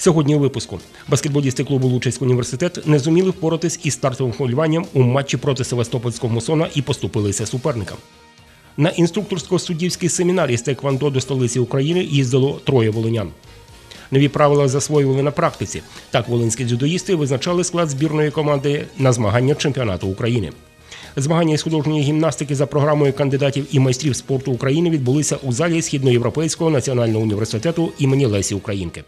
Сьогодні у випуску баскетболісти клубу Лучицький університет не зуміли впоратись із стартовим хвилюванням у матчі проти Севастопольського мусона і поступилися суперникам. На інструкторсько-суддівський семінар із Теквандо до столиці України їздило троє волинян. Нові правила засвоювали на практиці. Так волинські дзюдоїсти визначали склад збірної команди на змагання чемпіонату України. Змагання із художньої гімнастики за програмою кандидатів і майстрів спорту України відбулися у залі Східноєвропейського національного університету імені Лесі Українки.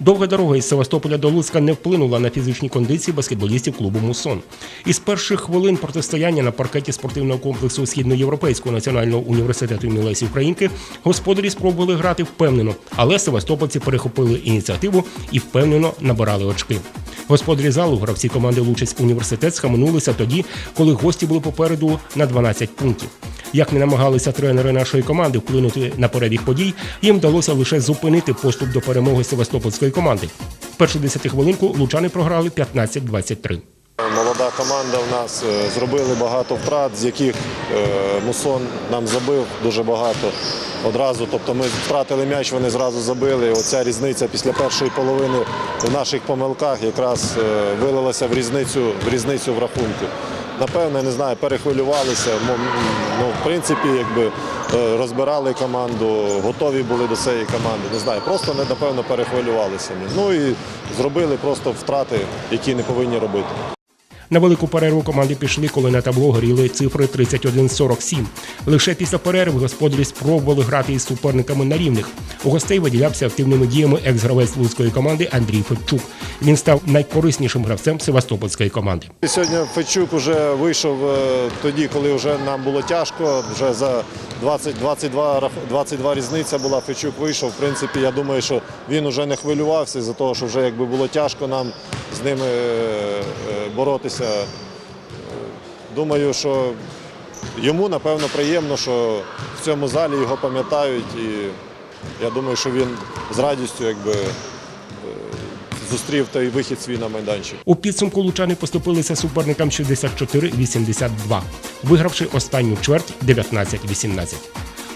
Довга дорога із Севастополя до Луцька не вплинула на фізичні кондиції баскетболістів клубу Мусон. Із перших хвилин протистояння на паркеті спортивного комплексу Східноєвропейського національного університету імені Лесі Українки господарі спробували грати впевнено, але севастопольці перехопили ініціативу і впевнено набирали очки. Господарі залу, гравці команди Лучицький університет, схаменулися тоді, коли гості були попереду на 12 пунктів. Як не намагалися тренери нашої команди вплинути на перебіг подій, їм вдалося лише зупинити поступ до перемоги Севастопольської команди. Першу десятихвилинку лучани програли 15-23. Молода команда в нас е, зробили багато втрат, з яких е, Мусон нам забив дуже багато одразу. Тобто ми втратили м'яч, вони зразу забили. Оця різниця після першої половини в наших помилках якраз е, вилилася в різницю в різницю в рахунку. Напевно, не знаю, перехвилювалися. Ну, в принципі, якби е, розбирали команду, готові були до цієї команди. Не знаю, просто напевно перехвилювалися. Ну і зробили просто втрати, які не повинні робити. На велику перерву команди пішли, коли на табло горіли цифри 31-47. Лише після перерви господарі спробували грати із суперниками на рівних. У гостей виділявся активними діями екс-гравець луцької команди Андрій Федчук. Він став найкориснішим гравцем Севастопольської команди. Сьогодні Федчук вже вийшов е, тоді, коли вже нам було тяжко. Вже за 20, 22, раф- 22 різниця була. Федчук вийшов. В принципі, я думаю, що він вже не хвилювався за того, що вже якби було тяжко нам з ними е, е, боротися. Думаю, що йому напевно приємно, що в цьому залі його пам'ятають, і я думаю, що він з радістю якби, е, зустрів той вихід свій на майданчик. У підсумку лучани поступилися суперникам 64-82, вигравши останню чверть 19-18.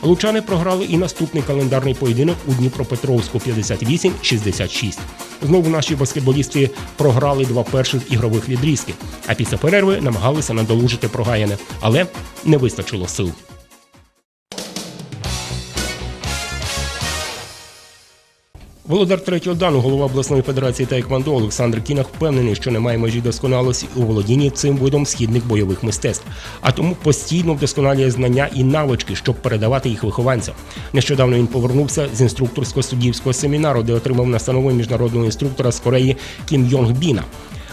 Лучани програли і наступний календарний поєдинок у Дніпропетровську 58-66. Знову наші баскетболісти програли два перших ігрових відрізки, а після перерви намагалися надолужити прогаяне, але не вистачило сил. Володар третього дану, голова обласної федерації Таеквондо Олександр Кінах впевнений, що немає межі досконалості у володінні цим видом східних бойових мистецтв, а тому постійно вдосконалює знання і навички, щоб передавати їх вихованцям. Нещодавно він повернувся з інструкторсько-суддівського семінару, де отримав настанови міжнародного інструктора з Кореї Кім Йонг Біна.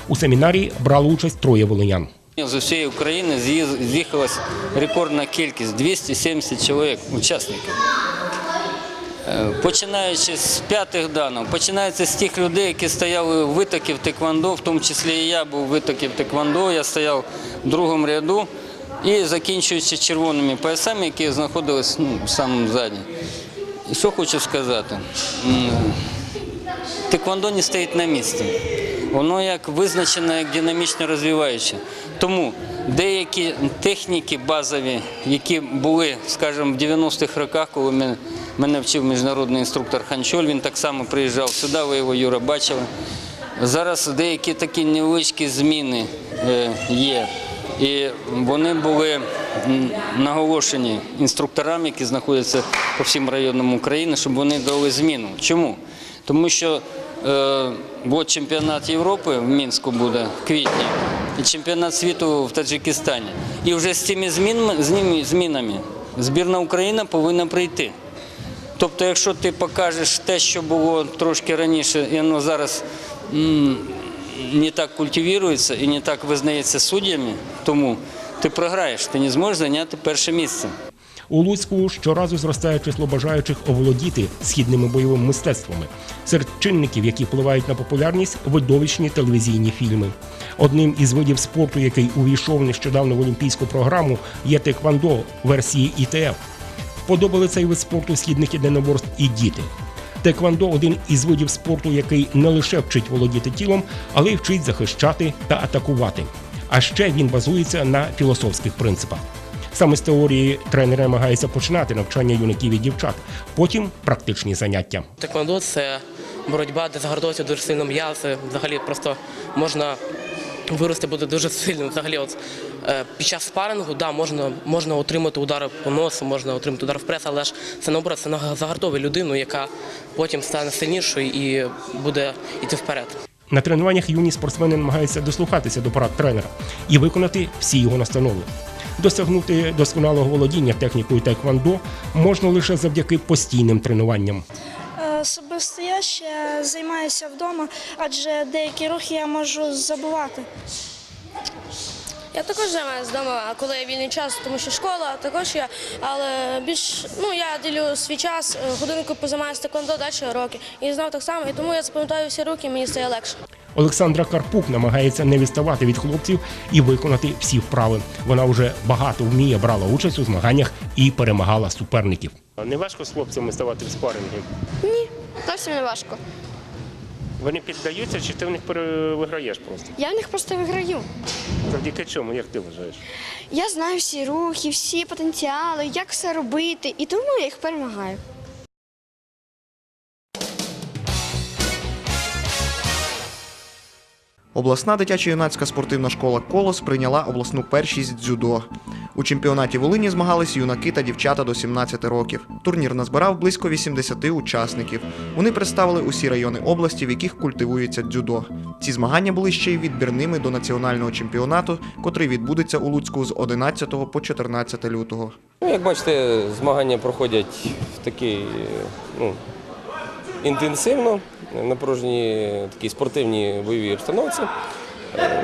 У семінарі брали участь троє волинян. З усієї України з'їхалась рекордна кількість 270 чоловік, учасників. Е, Починаючи з п'ятих даних, починається з тих людей, які стояли у витоків теквандо, в тому числі і я був витоків теквандо, я стояв в другому ряду, і закінчуючи червоними поясами, які знаходились ну, в самому ззаді. І що хочу сказати? М, не стоїть на місці. Воно як визначено як динамічно розвиваюче. Тому деякі техніки базові, які були, скажімо, в 90-х роках, коли мене, мене вчив міжнародний інструктор Ханчоль, він так само приїжджав сюди, ви його Юра бачили. Зараз деякі такі невеличкі зміни е, є. І вони були наголошені інструкторам, які знаходяться по всім районам України, щоб вони дали зміну. Чому? Тому що е, от чемпіонат Європи в Мінську буде в квітні, і чемпіонат світу в Таджикистані. І вже з цими змінами, збірна України повинна прийти. Тобто, якщо ти покажеш те, що було трошки раніше, і воно зараз не так культивується і не так визнається суддями, тому ти програєш, ти не зможеш зайняти перше місце. У Луцьку щоразу зростає число бажаючих оволодіти східними бойовими мистецтвами. Серед чинників, які впливають на популярність, видовищні телевізійні фільми. Одним із видів спорту, який увійшов нещодавно в олімпійську програму, є теквандо версії ІТФ. Вподобали цей вид спорту східних єдиноборств і діти. Теквандо один із видів спорту, який не лише вчить володіти тілом, але й вчить захищати та атакувати. А ще він базується на філософських принципах. Саме з теорії тренер намагається починати навчання юнаків і дівчат, потім практичні заняття. Теквондо це боротьба, де загартовуються дуже сильно м'язи. Взагалі просто можна вирости буде дуже сильно. Взагалі, от е, під час спарингу, да, можна, можна отримати удари по носу, можна отримати удар в прес, але ж це наоборот, це загартовує людину, яка потім стане сильнішою і буде йти вперед. На тренуваннях юні спортсмени намагаються дослухатися до порад тренера і виконати всі його настанови. Досягнути досконалого володіння технікою тайквандо можна лише завдяки постійним тренуванням. Особисто я ще займаюся вдома, адже деякі рухи я можу забувати. Я також займаюся вдома, коли є вільний час, тому що школа також я, але більш ну я ділю свій час, е, годинку позаймаюся до далі уроки. І знову так само, і тому я запам'ятаю всі руки, мені стає легше. Олександра Карпук намагається не відставати від хлопців і виконати всі вправи. Вона вже багато вміє, брала участь у змаганнях і перемагала суперників. Не важко з хлопцями ставати в спаринги? Ні, зовсім не важко. Вони піддаються, чи ти в них виграєш просто? Я в них просто виграю. Завдяки чому, як ти вважаєш? Я знаю всі рухи, всі потенціали, як все робити, і тому я їх перемагаю. Обласна дитячо-юнацька спортивна школа Колос прийняла обласну першість дзюдо. У чемпіонаті Волині змагались юнаки та дівчата до 17 років. Турнір назбирав близько 80 учасників. Вони представили усі райони області, в яких культивується дзюдо. Ці змагання були ще й відбірними до національного чемпіонату, котрий відбудеться у Луцьку з 11 по 14 лютого. Ну, як бачите, змагання проходять в такий ну, інтенсивно, напруженій такій спортивній бойовій обстановці. Е,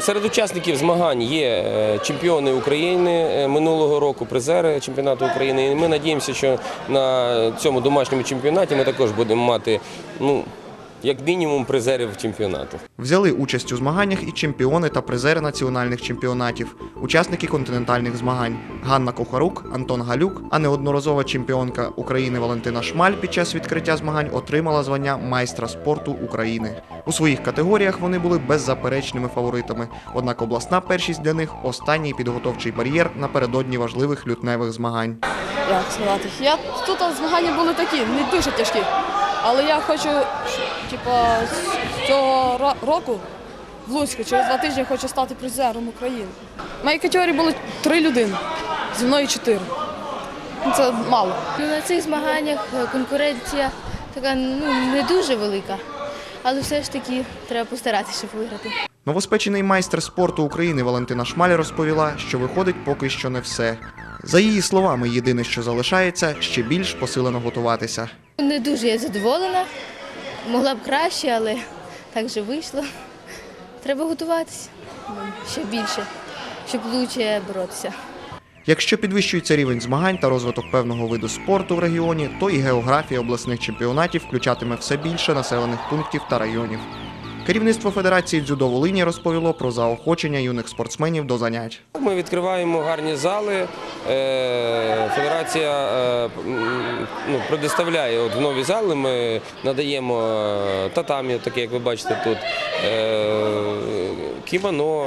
Серед учасників змагань є е, чемпіони України е, минулого року, призери чемпіонату України. І ми надіємося, що на цьому домашньому чемпіонаті ми також будемо мати ну, як мінімум призерів чемпіонату. Взяли участь у змаганнях і чемпіони та призери національних чемпіонатів, учасники континентальних змагань Ганна Кухарук, Антон Галюк, а неодноразова чемпіонка України Валентина Шмаль під час відкриття змагань отримала звання майстра спорту України. У своїх категоріях вони були беззаперечними фаворитами. Однак обласна першість для них останній підготовчий бар'єр напередодні важливих лютневих змагань. як сказати, я тут змагання були такі, не дуже тяжкі. Але я хочу, типа, з цього ро- року в Луцьку через два тижні хочу стати призером України. В моїй категорії було три людини, зі мною чотири. Ну, Це мало. Ну, на цих змаганнях е, конкуренція така ну, не дуже велика, але все ж таки треба постаратися, щоб виграти. Новоспечений майстер спорту України Валентина Шмаль розповіла, що виходить поки що не все. За її словами, єдине, що залишається, ще більш посилено готуватися. Не дуже я задоволена, могла б краще, але так вже вийшло. Треба готуватися ну, ще більше, щоб краще боротися. Якщо підвищується рівень змагань та розвиток певного виду спорту в регіоні, то і географія обласних чемпіонатів включатиме все більше населених пунктів та районів. Керівництво Федерації дзюдо Волині розповіло про заохочення юних спортсменів до занять. Ми відкриваємо гарні зали. Е, Федерація е, ну, предоставляє от в нові зали. Ми надаємо е, татамі, таке, як ви бачите тут, кімоно.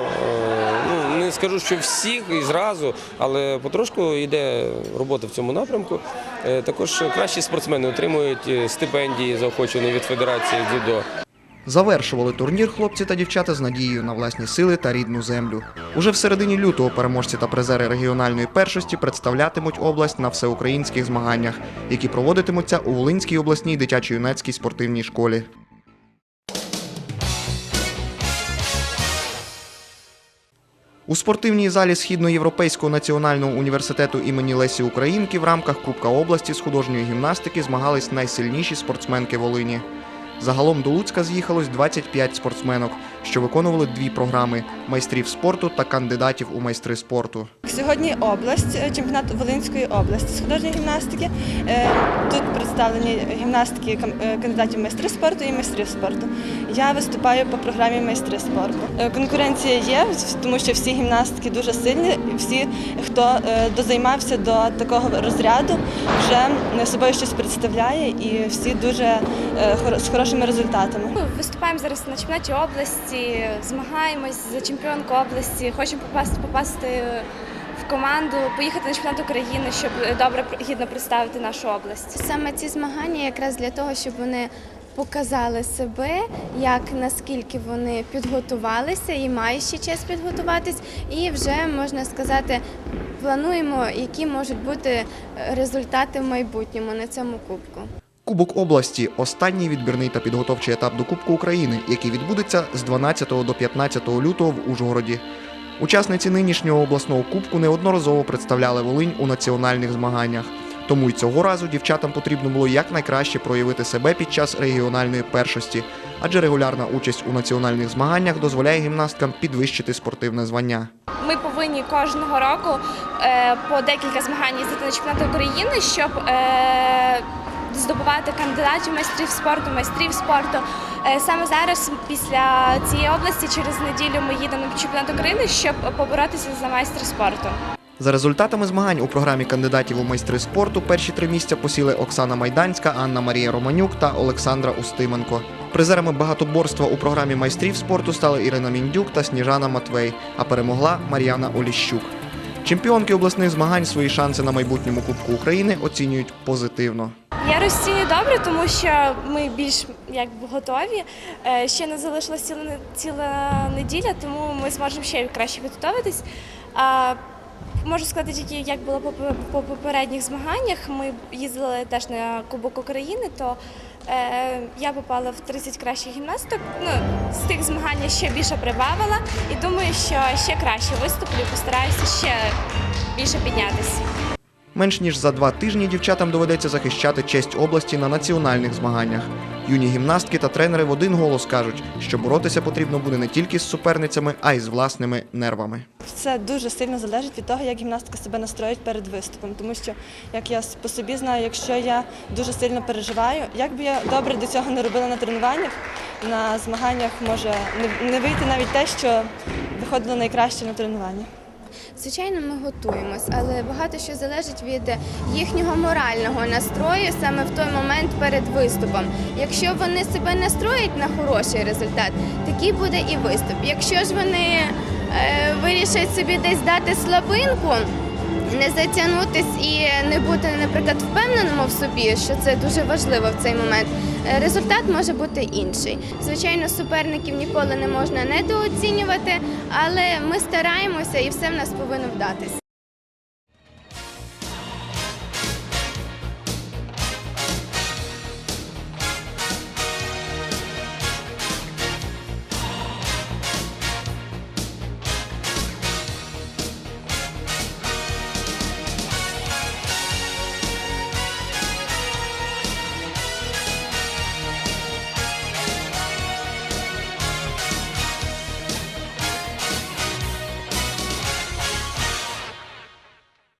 Ну, не скажу, що всіх і зразу, але потрошку йде робота в цьому напрямку. Також кращі спортсмени отримують стипендії заохочені від Федерації дзюдо. Завершували турнір хлопці та дівчата з надією на власні сили та рідну землю. Уже в середині лютого переможці та призери регіональної першості представлятимуть область на всеукраїнських змаганнях, які проводитимуться у Волинській обласній дитячо-юнацькій спортивній школі. У спортивній залі Східноєвропейського національного університету імені Лесі Українки в рамках Кубка області з художньої гімнастики змагались найсильніші спортсменки Волині. Загалом до Луцька з'їхалось 25 спортсменок, що виконували дві програми майстрів спорту та кандидатів у майстри спорту. Сьогодні область, е, чемпіонат Волинської області з художньої гімнастики. Е, Тут представлені гімнастики е, кандидатів майстри спорту і майстрів спорту. Я виступаю по програмі майстри спорту. Конкуренція є, тому що всі гімнастики дуже сильні. Всі, хто дозаймався до такого розряду, вже собою щось представляє, і всі дуже з хорошими результатами. Виступаємо зараз на чемпіонаті області, змагаємось за чемпіонку області, хочемо попасти, попасти команду, поїхати на чемпіонат України, щоб добре гідно представити нашу область. Саме ці змагання якраз для того, щоб вони показали себе, як наскільки вони підготувалися і мають ще час підготуватись, і вже можна сказати, плануємо, які можуть бути е, результати в майбутньому на цьому кубку. Кубок області останній відбірний та підготовчий етап до Кубку України, який відбудеться з 12 до 15 лютого в Ужгороді. Учасниці нинішнього обласного кубку неодноразово представляли Волинь у національних змаганнях. Тому й цього разу дівчатам потрібно було якнайкраще проявити себе під час регіональної першості, адже регулярна участь у національних змаганнях дозволяє гімнасткам підвищити спортивне звання. Ми повинні кожного року е, по декілька змагань їздити на чемпіонат України, щоб е, здобувати кандидатів майстрів спорту, майстрів спорту. Е, Саме зараз, після цієї області, через неділю ми їдемо на чемпіонат України, щоб поборотися за майстра спорту. За результатами змагань у програмі кандидатів у майстри спорту перші три місця посіли Оксана Майданська, Анна Марія Романюк та Олександра Устименко. Призерами багатоборства у програмі майстрів спорту стали Ірина Міндюк та Сніжана Матвей, а перемогла Мар'яна Оліщук. Чемпіонки обласних змагань свої шанси на майбутньому Кубку України оцінюють позитивно. Я розцінюю добре, тому що ми більш якби готові. Е, Ще не залишилася ціла, ціла неділя, тому ми зможемо ще краще підготуватись. Можу сказати тільки, як було по, по попередніх змаганнях. Ми їздили теж на Кубок України, то е, я попала в 30 кращих гімнасток. Ну, з тих змагань ще більше прибавила і думаю, що ще краще виступлю, постараюся ще більше піднятися. Менш ніж за два тижні дівчатам доведеться захищати честь області на національних змаганнях. Юні гімнастки та тренери в один голос кажуть, що боротися потрібно буде не тільки з суперницями, а й з власними нервами. Це дуже сильно залежить від того, як гімнастка себе настроїть перед виступом. Тому що, як я по собі знаю, якщо я дуже сильно переживаю, як би я добре до цього не робила на тренуваннях, на змаганнях може не, вийти навіть те, що виходило найкраще на тренуванні. Звичайно, ми готуємось, але багато що залежить від їхнього морального настрою саме в той момент перед виступом. Якщо вони себе настроять на хороший результат, такий буде і виступ. Якщо ж вони е, вирішать собі десь дати слабинку, не затягнутись і не бути, наприклад, впевненими в собі, що це дуже важливо в цей момент. Е, Результат може бути інший. Звичайно, суперників ніколи не можна недооцінювати, але ми стараємося і все в нас повинно вдатись.